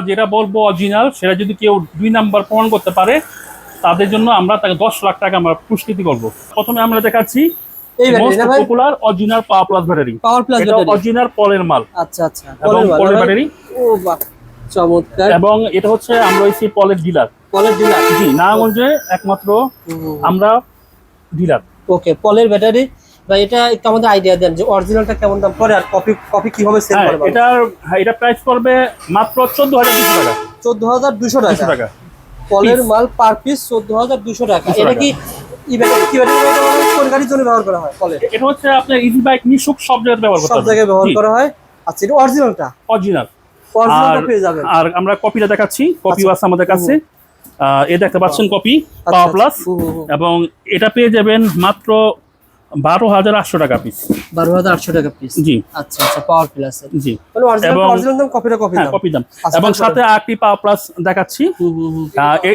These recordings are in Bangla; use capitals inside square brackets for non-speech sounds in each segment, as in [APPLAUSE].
যেটা বলব অরিজিনাল সেটা যদি কেউ দুই নাম্বার প্রমাণ করতে পারে তাদের জন্য আমরা তাকে দশ লাখ টাকা আমরা পুরস্কৃতি করব। প্রথমে আমরা দেখাচ্ছি popular original power plus battery power plus battery original পলের মাল আচ্ছা আচ্ছা এবং পলের? ব্যাটারি ও বাহ চমৎকার। এবং এটা হচ্ছে আমরা হচ্ছি পলের ডিলার পলের ডিলার জি নারায়ণগঞ্জে একমাত্র আমরা ডিলার ওকে পলের ব্যাটারি ভাই এটা একটু আমাদের আইডিয়া দেন যে অরিজিনালটা কেমন দাম পড়ে আর কপি কপি কীভাবে সেল হ্যাঁ করে এটা এটার হ্যাঁ, এটা প্রাইস পড়বে মাত্র চোদ্দ হাজার দুশো টাকা। চোদ্দ হাজার দুশো দুশো টাকা। টাকা। পলের মাল পার পিস চোদ্দ হাজার দুশো টাকা। এটা কি? কোন গাড়ির জন্য ব্যবহার করা হয় এটা হচ্ছে আপনার ইজি বাইক নিশুক সব জায়গায় ব্যবহার সব জায়গায় ব্যবহার করা হয়। আচ্ছা এটা অরিজিনালটা অরিজিনাল অরিজিনালটা পেয়ে যাবেন। আর আমরা কপিটা দেখাচ্ছি। কপি আচ্ছা। আছে আমাদের কাছে। এ দেখতে পাচ্ছেন কপি আচ্ছা, আচ্ছা। প্লাস। এবং এটা পেয়ে যাবেন মাত্র বারো হাজার আটশো টাকা পিস বারো হাজার আটশো টাকা পিস জি। আচ্ছা আচ্ছা পাওয়ার প্লাস জি। এবং- কপিটা কপি হ্যাঁ কপি দাম। আচ্ছা, এবং? সাথে আরেকটি পাওয়ার প্লাস দেখাচ্ছি।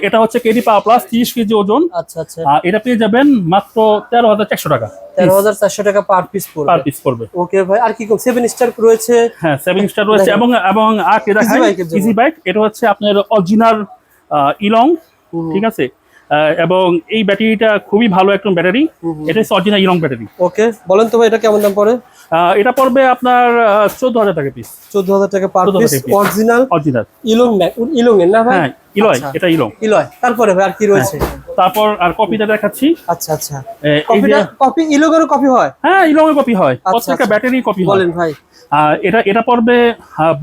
এটা হচ্ছে কেডি পাওয়ার প্লাস তিরিশ কেজি ওজন। আচ্ছা আচ্ছা। এটা পেয়ে যাবেন মাত্র তেরো হাজার চারশো টাকা তেরো হাজার চারশো টাকা পার পিস পার পিস পড়বে। ওকে ভাই আর কি সেভেন স্টার রয়েছে? হ্যাঁ সেভিং স্টার রয়েছে। এবং এবং জন্য। ইজি বাইক এটা হচ্ছে আপনার অরিজিনাল ইলং ঠিক আছে? এবং এই ব্যাটারিটা খুবই ভালো একটা ব্যাটারি। এটা হচ্ছে অরিজিনাল ইলং ব্যাটারি। ওকে বলেন তো ভাই এটা কেমন দাম পড়ে? এটা পড়বে আপনার চোদ্দ হাজার টাকা পিস চোদ্দ হাজার টাকা পার 14,000 পিস অরিজিনাল অরিজিনাল ইলং ইলং এর না ভাই? হ্যাঁ ইলয় আচ্ছা। এটা ইলং। ইলয় তারপরে ভাই আর কি রয়েছে? তারপর আর কপিটা দেখাচ্ছি। আচ্ছা আচ্ছা। কপিটা কপি ইলং এর কপি হয়? হ্যাঁ ইলং এর কপি হয়। আচ্ছা, প্রত্যেকটা আচ্ছা। ব্যাটারি কপি হয়। বলেন ভাই। এটা এটা পড়বে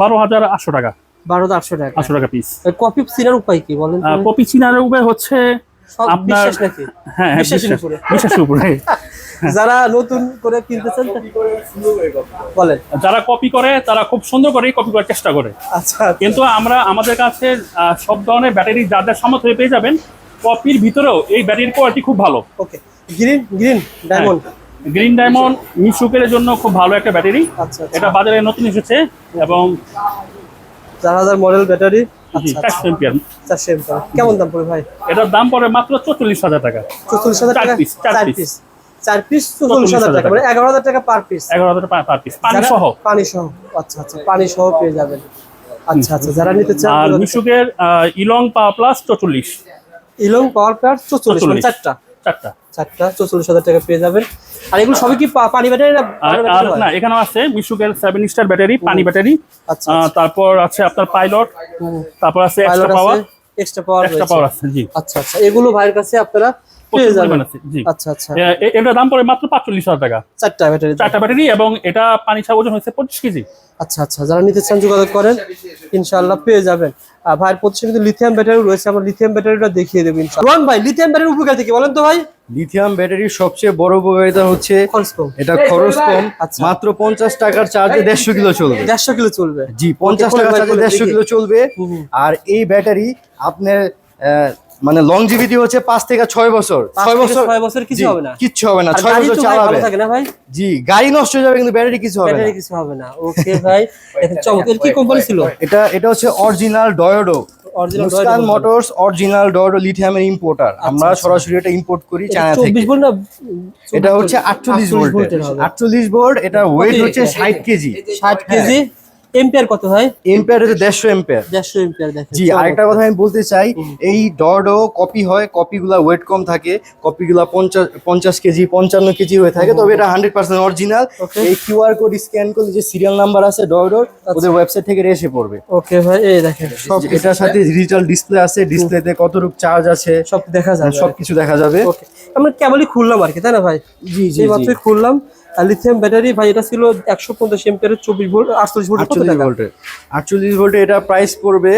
বারো হাজার আটশো টাকা। বারো হাজার আটশো টাকা। আটশো টাকা পিস কপি সিনার উপায় কি বলেন কপি চিনার উপায় হচ্ছে আপনার বিশ্বাস হ্যাঁ হ্যাঁ বিশ্বাসের উপরে। [LAUGHS] যারা নতুন করে কিনতে চান বলেন। যারা কপি করে তারা খুব সুন্দর করে কপি করার চেষ্টা করে। আচ্ছা কিন্তু আমরা আমাদের কাছে আহ, সব ধরনের ব্যাটারি যা যা সামর্থ্য হয়ে পেয়ে যাবেন কপির ভিতরেও এই ব্যাটারির কোয়ালিটি খুব ভালো। Okay. Green green diamond green diamond মিশুকের জন্য খুব ভালো একটা ব্যাটারি আচ্ছা আচ্ছা। এটা বাজারে নতুন এসেছে এবং চার হাজার মডেল ব্যাটারি আচ্ছা চারশো এম্পিয়ার চারশো এমপি কেমন দাম পড়ে ভাই? এটার দাম পড়ে মাত্র চল্লিশ হাজার টাকা। হাজার টাকা? চার পিস চার পিস হাজার টাকা মানে এগারো হাজার টাকা পার পিস এগারো হাজার টাকা পার পিস পানি সহ পানি সহ আচ্ছা আচ্ছা পানি সহ পেয়ে যাবেন। আচ্ছা আচ্ছা যারা নিতে চান আর মিশুকের ইলং পাওয়ার প্লাস চল্লিশ ইলং পাওয়ার প্লাস চৌচল্লিশ মানে 44 চারটা। চারটা। চারটা চৌচল্লিশ হাজার টাকা পেয়ে যাবেন। আর এগুলো সবই কি পানি ব্যাটারি না এখানে আছে মিশুকের সেভেন স্টার ব্যাটারি পানি ব্যাটারি। আচ্ছা তারপর আছে আপনার পাইলট তারপর আছে extra power extra power extra power আছে জি। আচ্ছা আচ্ছা। এগুলো ভাইয়ের কাছে আপনারা আচ্ছা আচ্ছা। এ- এ- এটার দাম পড়ে মাত্র পাঁচচল্লিশ হাজার টাকা। চারটা ব্যাটারি চারটা ব্যাটারি এবং এটা পানি ছাড়া ওজন হচ্ছে পঁচিশ কেজি। আচ্ছা আচ্ছা যারা নিতে চান যোগাযোগ করেন ইনশাআল্লাহ পেয়ে যাবেন। আর ভাইয়ের প্রতিষ্ঠানে কিন্তু লিথিয়াম ব্যাটারি রয়েছে আমরা লিথিয়াম ব্যাটারিটা দেখিয়ে দেবো ইনশাআল্লাহ। রোহন ভাই লিথিয়াম ব্যাটারির উপকারিতা কি বলেন তো ভাই। লিথিয়াম ব্যাটারির সবচেয়ে বড় উপকারিতা হচ্ছে এটা খরচ কম আচ্ছা। মাত্র পঞ্চাশ টাকার চার্জে দেড়শো কিলো চলবে। দেড়শো কিলো চলবে। জি পঞ্চাশ টাকার চার্জে দেড়শো কিলো চলবে। আর এই ব্যাটারি আপনার আহ, মানে লং লংজিভিটি হচ্ছে পাঁচ থেকে ছয় বছর। ছয় বছর ছয় বছর কিছু হবে না। কিচ্ছু হবে না ছয় বছর চালাবে। থাকে না ভাই? জি গাড়ি নষ্ট হয়ে যাবে কিন্তু ব্যাটারি কিছু হবে না। ব্যাটারি কিছু হবে না। ওকে ভাই [LAUGHS] দেখেন চমৎকার কি কোম্পানি ছিল? এটা এটা হচ্ছে অরিজিনাল ডয়োডো অরিজিনাল মুস্কান মোটরস অরিজিনাল ডয়োডো লিথিয়ামের ইম্পোর্টার আমরা আচ্ছা। সরাসরি এটা ইম্পোর্ট করি চায়না থেকে। চব্বিশ ভোল্ট না এটা হচ্ছে আটচল্লিশ ভোল্ট ভোল্টের। হবে। আটচল্লিশ ভোল্ট এটা ওয়েট হচ্ছে এটা? ষাট কেজি। ষাট কেজি? এম্পিয়ার কত হয়? এম্পিয়ার হচ্ছে দেড়শো এম্পিয়ার। দেড়শো এম্পিয়ার দেখেন জি আরেকটা কথা আমি বলতে চাই এই ডডো কপি হয় কপিগুলা ওয়েট কম থাকে কপিগুলা পঞ্চাশ পঞ্চাশ কেজি পঞ্চান্ন কেজি হয়ে থাকে তবে এটা হান্ড্রেড পার্সেন্ট অরিজিনাল এই কিউআর কোড স্ক্যান করলে যে সিরিয়াল নাম্বার আছে ডডোর ওদের ওয়েবসাইট থেকে এসে পড়বে। ওকে ভাই এই দেখেন সব এটার সাথে ডিজিটাল ডিসপ্লে আছে ডিসপ্লেতে কতটুকু চার্জ আছে সব দেখা যাবে। সবকিছু দেখা যাবে। ওকে আমরা কেবলই খুললাম আর কি তাই না ভাই? জি জি মাত্রই খুললাম। লিথিয়াম ব্যাটারি ভাই এটা ছিল একশো পঞ্চাশ এম্পিয়ারের চব্বিশ ভোল্ট আটচল্লিশ ভোল্ট আটচল্লিশ ভোল্টে আটচল্লিশ ভোল্টে এটা প্রাইস পড়বে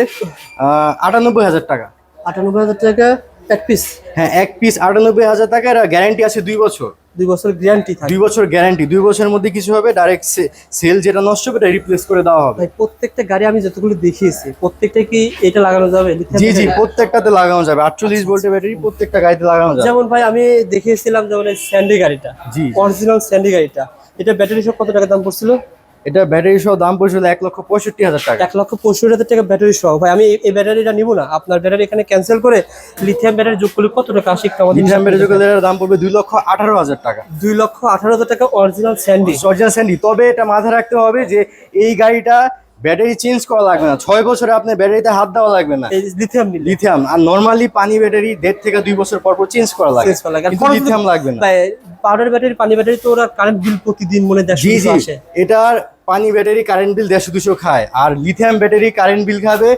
আটানব্বই হাজার টাকা। আটানব্বই হাজার টাকা এক পিস হ্যাঁ এক পিস আটানব্বই হাজার টাকা এটা গ্যারান্টি আছে দুই বছর। দুই বছর গ্যারান্টি থাকে। দুই বছর গ্যারান্টি দুই বছরের মধ্যে কিছু হবে ডাইরেক্ট সেল যেটা নষ্ট হবে এটা রিপ্লেস করে দেওয়া হবে। ভাই প্রত্যেকটা গাড়ি আমি যতগুলো দেখিয়েছি প্রত্যেকটা কি এটা লাগানো যাবে? জি জি প্রত্যেকটাতে লাগানো যাবে। আটচল্লিশ ভোল্টের ব্যাটারি প্রত্যেকটা গাড়িতে লাগানো যাবে। যেমন ভাই আমি দেখিয়েছিলাম যেমন স্যান্ডি গাড়িটা। জি। অরিজিনাল স্যান্ডি গাড়িটা। এটা ব্যাটারি সব কত টাকা দাম পড়ছিল? এটা ব্যাটারি সহ দাম পড়েছিল এক লক্ষ পঁয়ষট্টি হাজার টাকা। এক লক্ষ পঁয়ষট্টি হাজার টাকা ব্যাটারি সহ। ভাই আমি এই- ব্যাটারিটা নিবো না। আপনার ব্যাটারি এখানে ক্যান্সেল করে লিথিয়াম ব্যাটারি যোগ করলে কত টাকা আসে লিথিয়াম ব্যাটারি যোগ করলে দাম পড়বে দুই লক্ষ আঠারো হাজার টাকা। দুই লক্ষ আঠারো হাজার টাকা অরিজিনাল স্যান্ডি অরিজিনাল স্যান্ডি তবে এটা মাথায় রাখতে হবে যে এই গাড়িটা ব্যাটারি চেঞ্জ করা লাগবে না। ছয় বছরে আপনার ব্যাটারিতে হাত দেওয়া লাগবে না। লিথিয়াম লিথিয়াম আর নর্মালি পানি ব্যাটারি দেড় থেকে দুই বছর পর পর চেঞ্জ করা লাগে। Change করা লাগে। আর কিন্তু লিথিয়াম লাগবে না। পাউডার ব্যাটারি পানি ব্যাটারি তো ওরা কারেন্ট বিল প্রতিদিন মনে আসে। এটার পানি ব্যাটারি কারেন্ট বিল দেড়শো দুশো খায়। আর লিথিয়াম ব্যাটারি কারেন্ট বিল খাবে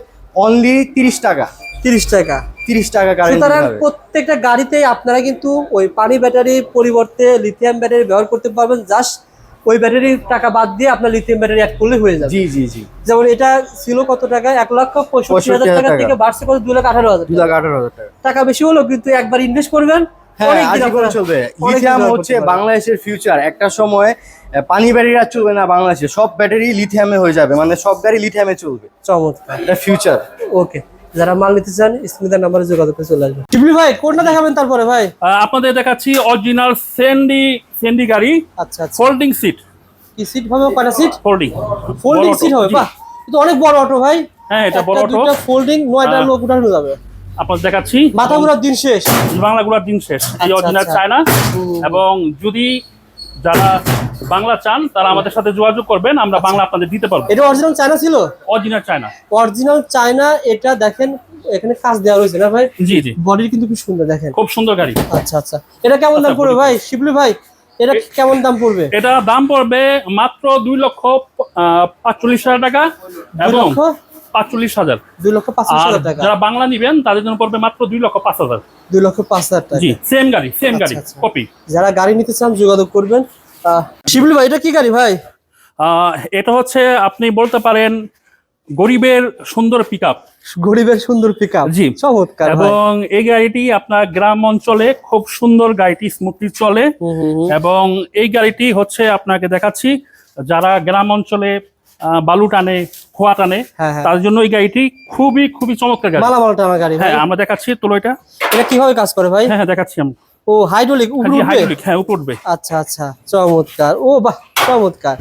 অনলি তিরিশ টাকা। তিরিশ টাকা। তিরিশ টাকা কারেন্ট সুতরাং প্রত্যেকটা গাড়িতে আপনারা কিন্তু ওই পানি ব্যাটারি পরিবর্তে লিথিয়াম ব্যাটারি ব্যবহার করতে পারবেন। জাস্ট ওই ব্যাটারির টাকা বাদ দিয়ে আপনার লিথিয়াম ব্যাটারি অ্যাড করলে হয়ে যাবে। জি জি জি। যেমন এটা ছিল কত টাকা এক লক্ষ পঁয়ষট্টি হাজার 65,000 টাকা। থেকে বাড়ছে কত? দুই লাখ আঠারো হাজার দুই লাখ আঠারো হাজার টাকা। টাকা। বেশি হলো কিন্তু একবার ইনভেস্ট করবেন। হ্যাঁ লিথিয়াম হচ্ছে বাংলাদেশের ফিউচার একটা সময় পানি ব্যাটারি আর চলবে না বাংলাদেশে। সব ব্যাটারি লিথিয়ামে হয়ে যাবে। মানে সব গাড়ি লিথিয়ামে চলবে। চমৎকার। এটা ফিউচার ওকে। যারা মাল নিতে চান স্ক্রিনের নাম্বারে যোগাযোগ করে চলে ভাই কোনটা দেখাবেন তারপরে ভাই? আপনাদের দেখাচ্ছি অরিজিনাল সেন্ডি সেন্ডি গাড়ি আচ্ছা আচ্ছা। ফোল্ডিং সিট কি সিট হবে কয়টা সিট ফোল্ডিং ফোল্ডিং সিট হবে বাহ। কিন্তু অনেক বড় অটো ভাই। হ্যাঁ এটা বড় অটো ফোল্ডিং নয়টা হ্যাঁ। লোক উঠানো যাবে। আপনাদের দেখাচ্ছি। মাথা ঘুরার দিন শেষ। বাংলাগুলোর দিন শেষ। এই আচ্ছা, অরিজিনাল আচ্ছা। চায়না এবং যদি যারা বাংলা চান তারা আমাদের সাথে যোগাযোগ করবেন। আমরা আচ্ছা। বাংলা আপনাদের দিতে পারব। এটা অরিজিনাল চায়না ছিল? অরিজিনাল চায়না অরিজিনাল চায়না এটা দেখেন এখানে কাজ দেওয়া রয়েছে না ভাই? জি জি। বডির কিন্তু খুব সুন্দর দেখেন। খুব সুন্দর গাড়ি। আচ্ছা আচ্ছা। এটা কেমন দাম আচ্ছা, পড়বে ভাই? শিবলি ভাই এটা কেমন দাম পড়বে? এটা দাম পড়বে মাত্র দুই লক্ষ পাঁচচল্লিশ হাজার টাকা এবং পাঁচচল্লিশ হাজার। দুই লক্ষ পাঁচ হাজার টাকা। যারা বাংলা নিবেন তাদের জন্য পড়বে মাত্র দুই লক্ষ পাঁচ হাজার। দুই লক্ষ পাঁচ হাজার টাকা। জি সেম গাড়ি সেম আচ্ছা, গাড়ি আচ্ছা। কপি যারা গাড়ি নিতে চান যোগাযোগ করবেন। শিবলি ভাই এটা কি গাড়ি ভাই? এটা হচ্ছে আপনি বলতে পারেন গরিবের সুন্দর পিক আপ গরিবের সুন্দর পিক আপ জি। চমৎকার এবং এই গাড়িটি আপনার গ্রাম অঞ্চলে খুব সুন্দর গাড়িটি স্মুথলি চলে। এবং এই গাড়িটি হচ্ছে আপনাকে দেখাচ্ছি যারা গ্রাম অঞ্চলে বালু টানে খোয়া টানে হ্যাঁ, হ্যাঁ। তার জন্য এই গাড়িটি খুবই খুবই চমৎকার গাড়ি। মালামালটা আমার গাড়ি হ্যাঁ আমরা দেখাচ্ছি তোলো এটা। এটা কীভাবে কাজ করে ভাই? হ্যাঁ হ্যাঁ দেখাচ্ছি আমি ও হাইড্রোলিক উপরে জি, উঠবে? হ্যাঁ উপর উঠবে। আচ্ছা আচ্ছা চমৎকার। ও বাহ চমৎকার।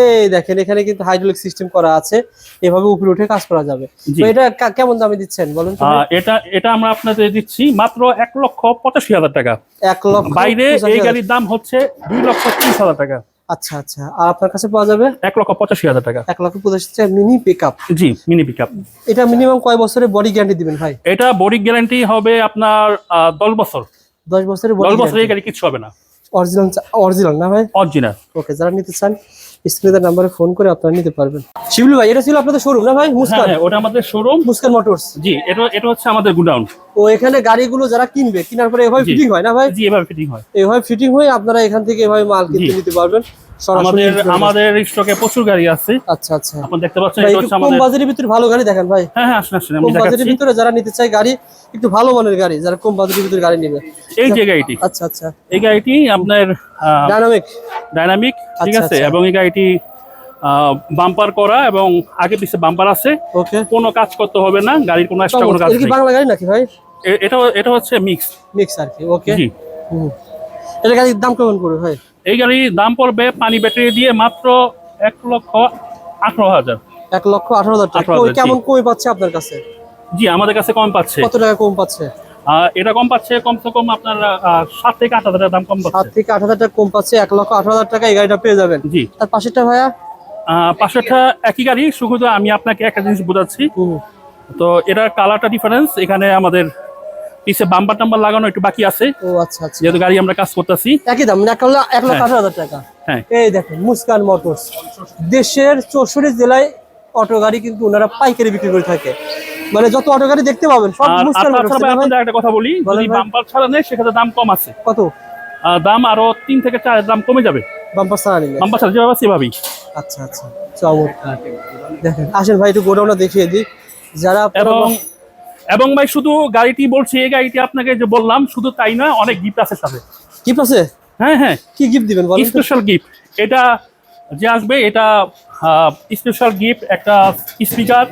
এই দেখেন এখানে কিন্তু হাইড্রোলিক সিস্টেম করা আছে। এভাবে উপরে উঠে কাজ করা যাবে। তো এটা কেমন দামে দিচ্ছেন বলুন তো এটা এটা আমরা আপনাদের দিচ্ছি মাত্র এক লক্ষ পঁচাশি হাজার টাকা। এক লক্ষ বাইরে এই গাড়ির দাম হচ্ছে দুই লক্ষ ত্রিশ হাজার টাকা। আচ্ছা আচ্ছা। আর আপনার কাছে পাওয়া যাবে? এক লক্ষ পঁচাশি হাজার টাকা। এক লক্ষ পঁচাশি মিনি পিক জি মিনি পিক এটা মিনিমাম কয় বছরের বডি গ্যারান্টি দিবেন ভাই? এটা বডি গ্যারান্টি হবে আপনার দশ বছর। দশ বছরের দশ বডি বছর গাড়ি কিছু হবে না। অরিজিনাল অরিজিনাল না ভাই? অরিজিনাল ওকে যারা নিতে চান স্ক্রিনের নাম্বারে ফোন করে আপনারা নিতে পারবেন। শিবলু ভাই এটা ছিল আপনাদের শোরুম না ভাই? হ্যাঁ মুস্কান? হ্যাঁ ওটা আমাদের শোরুম মুস্কান মোটরস জি এটা এটা হচ্ছে আমাদের গুডাউন ও এখানে গাড়িগুলো যারা কিনবে কেনার পরে এভাবে ফিটিং হয় না ভাই? জি এভাবে ফিটিং হয়। এভাবে ফিটিং হয়ে আপনারা এখান থেকে এভাবে মাল কিনতে নিতে পারবেন। আমাদের আমাদের স্টকে প্রচুর গাড়ি আছে। আচ্ছা আচ্ছা। আপনি দেখতে পাচ্ছেন এটা হচ্ছে কম আমাদের বাজেটের ভিতরে ভালো গাড়ি দেখেন ভাই। হ্যাঁ হ্যাঁ আসেন আসেন আমি কম বাজেটের ভিতরে যারা নিতে চায় গাড়ি একটু ভালো মানের গাড়ি যারা কম বাজেটের ভিতরে গাড়ি নেবে। এই যে গাড়িটি। আচ্ছা আচ্ছা। এই গাড়িটি আপনার ডাইনামিক ডাইনামিক ঠিক আচ্ছা, আছে? আচ্ছা। এবং এই গাড়িটি বাম্পার করা এবং আগে পিছে বাম্পার আছে। কোনো কাজ করতে হবে না গাড়ির কোনো এক্সট্রা কোনো কাজ এটা নেই। বাংলা গাড়ি নাকি ভাই? এটা এটা হচ্ছে মিক্স মিক্স আর কি ওকে। জি। এটা গাড়ির দাম কেমন পড়বে ভাই? এই গাড়ির দাম পড়বে পানি ব্যাটারি দিয়ে মাত্র এক লক্ষ আঠারো হাজার। এক লক্ষ আঠারো হাজার টাকা। 18,000 কই জি। কেমন কই পাচ্ছে আপনার কাছে? জি আমাদের কাছে কম পাচ্ছে। কত টাকা কম পাচ্ছে? এটা কম পাচ্ছে কমসে কম আপনার সাত থেকে আট হাজার দাম কম সাত থেকে আট হাজার টাকা কম পাচ্ছে এক লক্ষ আঠারো হাজার টাকা এই গাড়িটা পেয়ে যাবেন। জি। তার পাশেরটা ভাইয়া? পাঁচশোটা একই গাড়ি শুধু আমি আপনাকে একটা জিনিস বোঝাচ্ছি। তো এটার কালারটা ডিফারেন্স এখানে আমাদের পিছে বাম্পার টাম্বার লাগানো একটু বাকি আছে। ও আচ্ছা আচ্ছা। যেহেতু গাড়ি আমরা কাজ করতেছি। একই দাম এক লক্ষ এক লক্ষ হ্যাঁ। আঠারো হাজার টাকা। হ্যাঁ। এই দেখেন মুস্কান মোটরস। দেশের চৌষট্টি জেলায় অটো গাড়ি কিন্তু ওনারা পাইকারি বিক্রি করে থাকে। মানে যত অটো গাড়ি দেখতে পাবেন সব ভাই আপনাদের একটা কথা বলি যদি বাম্পার ছাড়া নেই সেক্ষেত্রে দাম কম আছে। কত? দাম আরও তিন থেকে চার দাম কমে যাবে। বাম্পার ছাড়া নিলে। বাম্পার ছাড়া যেভাবে সেভাবেই। আচ্ছা আচ্ছা চমৎকার। দেখেন আসেন ভাই একটু গোডাউনটা দেখিয়ে দিই। যারা এবং এবং ভাই শুধু গাড়িটি বলছি এই গাড়িটি আপনাকে যে বললাম শুধু তাই নয় অনেক গিফট আছে সাথে গিফট আছে? হ্যাঁ হ্যাঁ। কি গিফট দিবেন বলেন স্পেশাল গিফট এটা যে আসবে এটা স্পেশাল গিফট একটা স্পিকার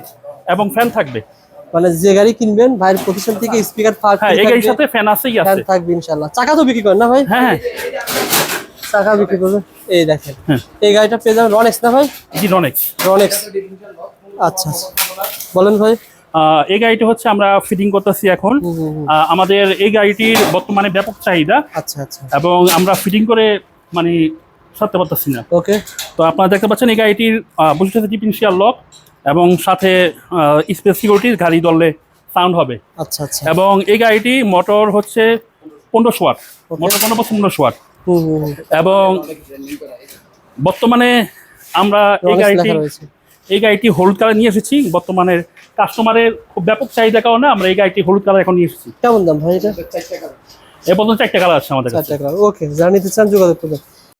এবং ফ্যান থাকবে। মানে যে গাড়ি কিনবেন ভাইয়ের প্রতিষ্ঠান থেকে স্পিকার হ্যাঁ এই গাড়ির সাথে ফ্যান আছেই ফ্যান থাকবে ইনশাল্লাহ। চাকা তো বিক্রি করেন না ভাই? হ্যাঁ হ্যাঁ। চাকা বিক্রি করবেন এই দেখেন। হ্যাঁ। এই গাড়িটা পেয়ে যাবেন রনেক্স না ভাই? জি রনেক্স রনেক্স আচ্ছা আচ্ছা। বলেন ভাই। এই গাড়িটি হচ্ছে আমরা ফিটিং করতেছি এখন। আমাদের এই গাড়িটির বর্তমানে ব্যাপক চাহিদা। আচ্ছা আচ্ছা। এবং আমরা ফিটিং করে মানে সারতে পারতেছি না। ওকে তো আপনারা দেখতে পাচ্ছেন এই গাড়িটির বৈশিষ্ট্য ডিফেন্সিয়াল লক। এবং সাথে স্পেস সিকিউরিটির গাড়ি দললে সাউন্ড হবে। আচ্ছা আচ্ছা। এবং এই গাড়িটি মোটর হচ্ছে পনেরোশো ওয়াট মোটর পনেরো পনেরোশো ওয়াট। এবং বর্তমানে আমরা এই গাড়িটি এই গাড়িটি হলুদ কালার নিয়ে এসেছি। বর্তমানে কাস্টমারের খুব ব্যাপক চাহিদা কারণে আমরা এই গাড়িটি হলুদ কালার এখন নিয়ে এসেছি। কেমন দাম ভাই এটা? এ পর্যন্ত চারটে কালার আছে আমাদের কাছে। ওকে যারা নিতে চান যোগাযোগ করবেন।